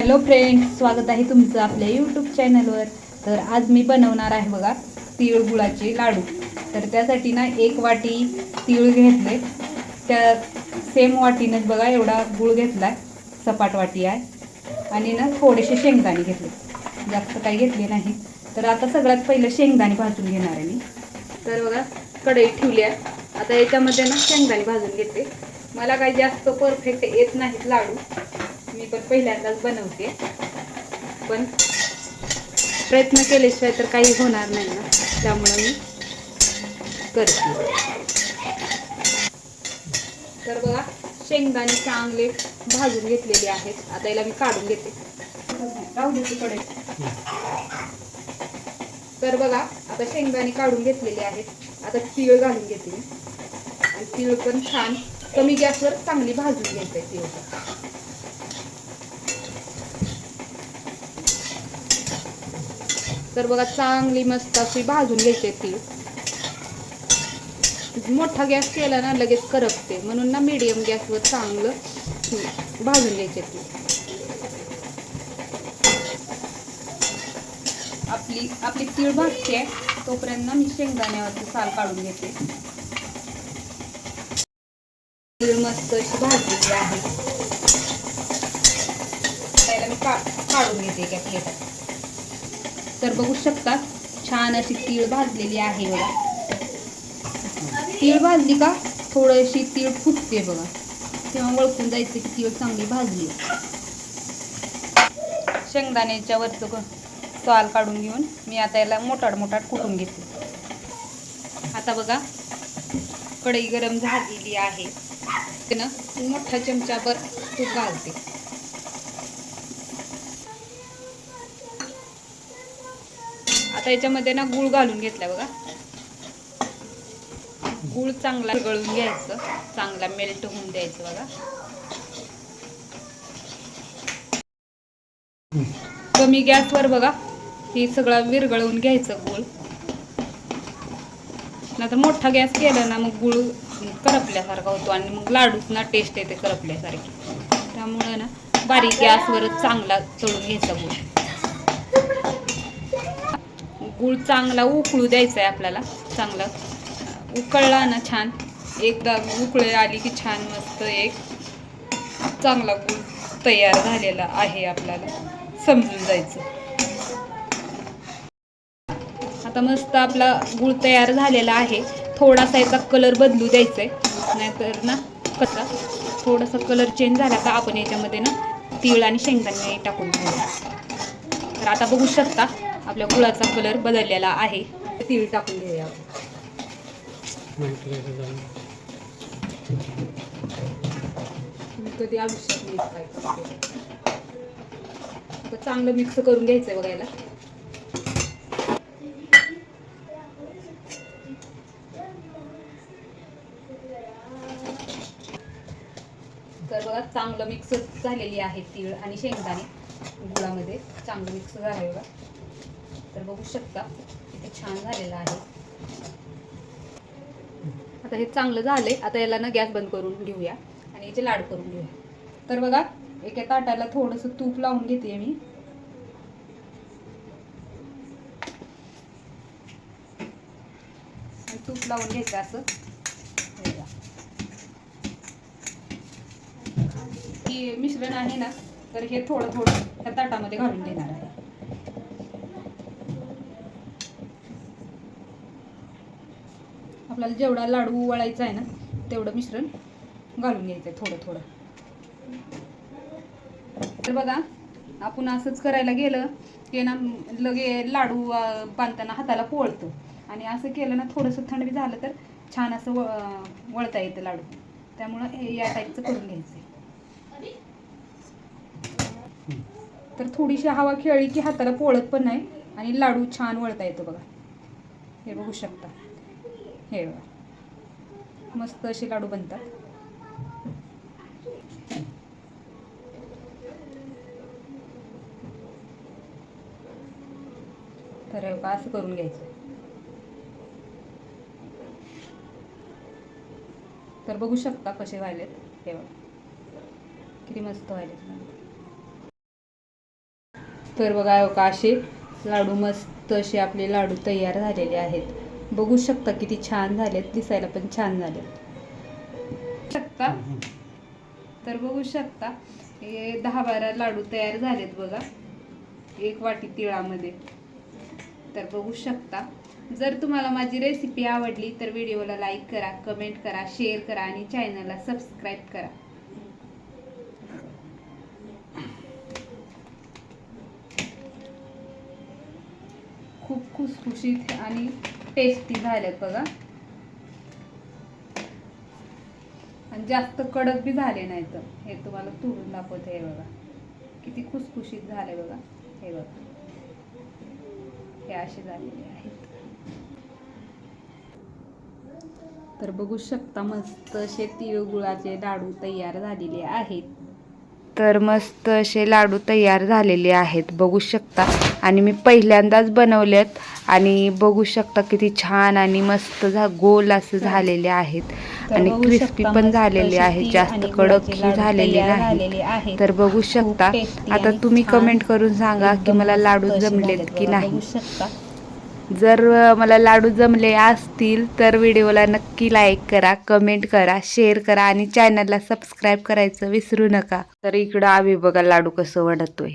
Hello friends स्वागत आहे तुमचं आपल्या यूट्यूब चॅनलवर तर आज मी बनवणार आहे बघा तीळ गुळाचे लाडू. तर त्यासाठी ना एक वाटी तीळ घेतले. त्या सेम वाटीनंच बघा एवढा गुळ घेतला सपाट वाटी आहे. आणि ना थोडेसे शेंगदाणे घेतले. जास्त काही घेतले नाही. तर आता सगळ्यात पहिलं शेंगदाणे भाजून घेणार आहे मी. तर बघा कढई ठेवली आहे. आता याच्यामध्ये ना शेंगदाणे भाजून घेते. मला काही जास्त परफेक्ट येत नाहीत लाडू. मी पण पहिल्यांदाच बनवते. पण प्रयत्न केल्याशिवाय तर काही होणार नाही ना. त्यामुळं मी करते. तर बघा शेंगदाणे चांगले भाजून घेतलेले आहेत. आता याला मी काढून घेते. राहू दे तिकडे. तर बघा आता शेंगदाणे काढून घेतलेले आहेत. आता तीळ घालून घेते मी. आणि तीळ पण छान कमी गॅसवर चांगली भाजून घ्यायचं तीळ तर बघा चांगली मस्त अशी भाजून घ्यायची ती. मोठा गॅस केला ना लगेच करपते. म्हणून ना मीडियम गॅसवर चांगलं भाजून घ्यायचे ती. आपली आपली तीळ भाजते. तोपर्यंत ना मी शेंगदाण्यावरती साल काढून घेते. तीळ मस्त अशी भाजलेली आहे. त्याला मी काढून घेते एका प्लेटात तर बघू शकता छान अशी तीळ भाजलेली आहे बघा. तीळ भाजली का थोडीशी तीळ फुटते बघा. तेव्हा ओळखून जायचं की तीळ चांगली भाजली. शेंगदाण्याच्या वरचं ग- साल काढून घेऊन मी आता याला मोठाड मोठाड कुटून घेते. आता बघा कढई गरम झालेली आहे. ते ना मोठा चमचाभर तूप घालते. आता याच्यामध्ये ना गूळ घालून घेतला बघा. गूळ चांगला गळून घ्यायचं. चांगला मेल्ट होऊन द्यायचं बघा. कमी गॅसवर बघा हे सगळं विरगळवून घ्यायचं गूळ. नाहीतर मोठा गॅस केला ना मग गूळ करपल्यासारखा होतो आणि मग लाडूच ना टेस्ट येते करपल्यासारखी. त्यामुळं ना बारीक गॅसवरच चांगला तळून घ्यायचा गूळ. गूळ चांगला उकळू द्यायचा आहे आपल्याला. चांगला. उकळला ना छान. एकदा उकळे आली की छान मस्त एक चांगला गूळ तयार झालेला आहे आपल्याला. समजून जायचं. आता मस्त आपला गूळ तयार झालेला आहे. थोडासा याचा कलर बदलू द्यायचा आहे नाहीतर ना कसा थोडासा कलर चेंज झाला का आपण याच्यामध्ये ना तीळ आणि शेंगदाणे टाकून घेऊया तर आता बघू शकता. आपल्या गुळाचा कलर बदललेला आहे. तीळ टाकून घेऊया. कधी आयुष्यात नाही चांगलं मिक्स करून घ्यायचंय बघायला. तर बघा चांगलं मिक्स झालेली आहे तीळ आणि शेंगदाणे. गुळामध्ये चांगलं मिक्स झालंय बघा. तर बघू शकता किती छान झालेलं आहे. आता हे चांगलं झालंय. आता याला ना गॅस बंद करून घेऊया आणि याचे लाड करून घेऊया. तर बघा एका ताटाला थोडंसं तूप लावून घेते मी. तूप लावून घ्यायचं असं. हे मिश्रण आहे ना तर हे थोडं थोडं त्या ताटामध्ये घालून देणार आहे. आपल्याला जेवढा लाडू वळायचा आहे ना तेवढं मिश्रण घालून घ्यायचं आहे थोडं थोडं. तर बघा आपण असंच करायला गेलं की ना लगे लाडू बांधताना हाताला पोळतं. आणि असं केलं ना थोडंसं थंडी झालं तर छान असं व वळता येतं लाडू. त्यामुळं हे या टाईपचं करून घ्यायचं आहे तर थोडीशी हवा खेळली की हाताला पोळत पण नाही आणि लाडू छान वळता येतो बघा. हे बघू शकता. हे बघा. मस्त असे लाडू बनतात. तर असं करून घ्यायचं. तर बघू शकता कसे व्हायलेत. हे बघा. किती मस्त व्हायलेत तर बघा का असे लाडू मस्त असे आपले लाडू तयार झालेले आहेत. बघू शकता किती छान झालेत दिसायला पण छान झालेत. शकता? तर बघू शकता. हे दहा बारा लाडू तयार झालेत बघा. एक वाटी तिळामध्ये. तर बघू शकता. जर तुम्हाला माझी रेसिपी आवडली तर व्हिडिओला लाईक करा कमेंट करा शेअर करा आणि चॅनलला सबस्क्राईब करा. खूप खुसखुशीत आणि टेस्टी झालेत बघा. आणि जास्त कडक बी झाले नाही तर हे तुम्हाला तुरून दाखवते हे बघा. किती खुसखुशीत झाले बघा. हे बघा. हे असे झालेले आहेत. तर बघू शकता मस्त असे तिळगुळाचे लाडू तयार झालेले आहेत. तर मस्त असे लाडू तयार झालेले आहेत. बघू शकता. आणि मी पहिल्यांदाच बनवलेत आणि बघू शकता किती छान आणि मस्त झा गोल असं झालेले आहेत. आणि क्रिस्पी पण झालेले आहेत. जास्त कडक झालेले नाही तर बघू शकता. आता तुम्ही कमेंट करून सांगा की मला लाडू जमलेत की नाही. जर मला लाडू जमले असतील तर व्हिडिओला नक्की लाईक करा कमेंट करा शेअर करा आणि चॅनलला सबस्क्राईब करायचं विसरू नका. तर इकडं आम्ही बघा लाडू कसं वाढतोय